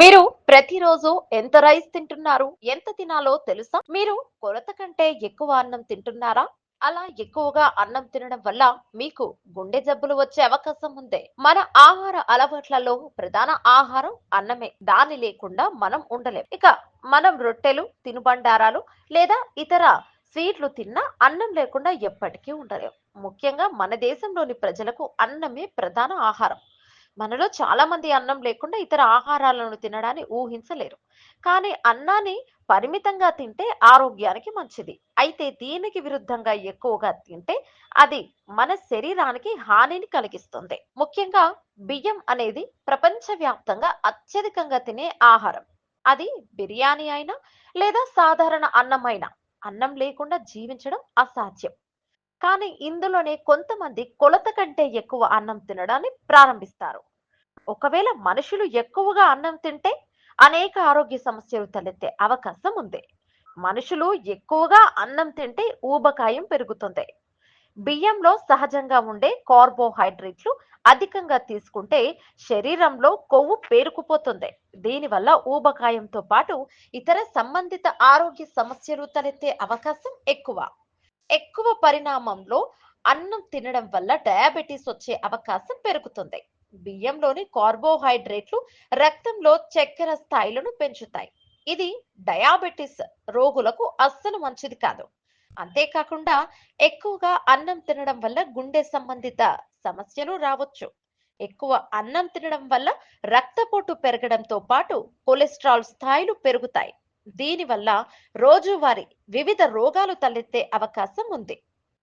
మీరు ప్రతిరోజు ఎంత రైస్ తింటున్నారు? ఎంత తినాలో తెలుసా? మీరు కొరత కంటే ఎక్కువ అన్నం తింటున్నారా? అలా ఎక్కువగా అన్నం తినడం వల్ల మీకు గుండె జబ్బులు వచ్చే అవకాశం ఉంది. మన ఆహార అలవాట్లలో ప్రధాన ఆహారం అన్నమే. దాని లేకుండా మనం ఉండలేం. ఇక మనం రొట్టెలు తినుబండారాలు లేదా ఇతర స్వీట్లు తిన్నా అన్నం లేకుండా ఎప్పటికీ ఉండలేం. ముఖ్యంగా మన దేశంలోని ప్రజలకు అన్నమే ప్రధాన ఆహారం. మనలో చాలా మంది అన్నం లేకుండా ఇతర ఆహారాలను తినడాన్ని ఊహించలేరు. కానీ అన్నాన్ని పరిమితంగా తింటే ఆరోగ్యానికి మంచిది. అయితే దీనికి విరుద్ధంగా ఎక్కువగా తింటే అది మన శరీరానికి హానిని కలిగిస్తుంది. ముఖ్యంగా బియ్యం అనేది ప్రపంచవ్యాప్తంగా అత్యధికంగా తినే ఆహారం. అది బిర్యానీ అయినా లేదా సాధారణ అన్నం అయినా అన్నం లేకుండా జీవించడం అసాధ్యం. కానీ ఇందులోనే కొంతమంది కొలత కంటే ఎక్కువ అన్నం తినడాన్ని ప్రారంభిస్తారు. ఒకవేళ మనుషులు ఎక్కువగా అన్నం తింటే అనేక ఆరోగ్య సమస్యలు తలెత్తే అవకాశం ఉంది. మనుషులు ఎక్కువగా అన్నం తింటే ఊబకాయం పెరుగుతుంది. బియ్యంలో సహజంగా ఉండే కార్బోహైడ్రేట్లు అధికంగా తీసుకుంటే శరీరంలో కొవ్వు పేరుకుపోతుంది. దీనివల్ల ఊబకాయంతో పాటు ఇతర సంబంధిత ఆరోగ్య సమస్యలు తలెత్తే అవకాశం ఎక్కువ. ఎక్కువ పరిణామంలో అన్నం తినడం వల్ల డయాబెటీస్ వచ్చే అవకాశం పెరుగుతుంది. బియ్యంలోని కార్బోహైడ్రేట్లు రక్తంలో చక్కెర స్థాయిలను పెంచుతాయి. ఇది డయాబెటిస్ రోగులకు అస్సలు మంచిది కాదు. అంతేకాకుండా ఎక్కువగా అన్నం తినడం వల్ల గుండె సంబంధిత సమస్యలు రావచ్చు. ఎక్కువ అన్నం తినడం వల్ల రక్తపోటు పెరగడంతో పాటు కొలెస్ట్రాల్ స్థాయిలు పెరుగుతాయి. దీనివల్ల రోజువారీ వివిధ రోగాలు తలెత్తే అవకాశం ఉంది.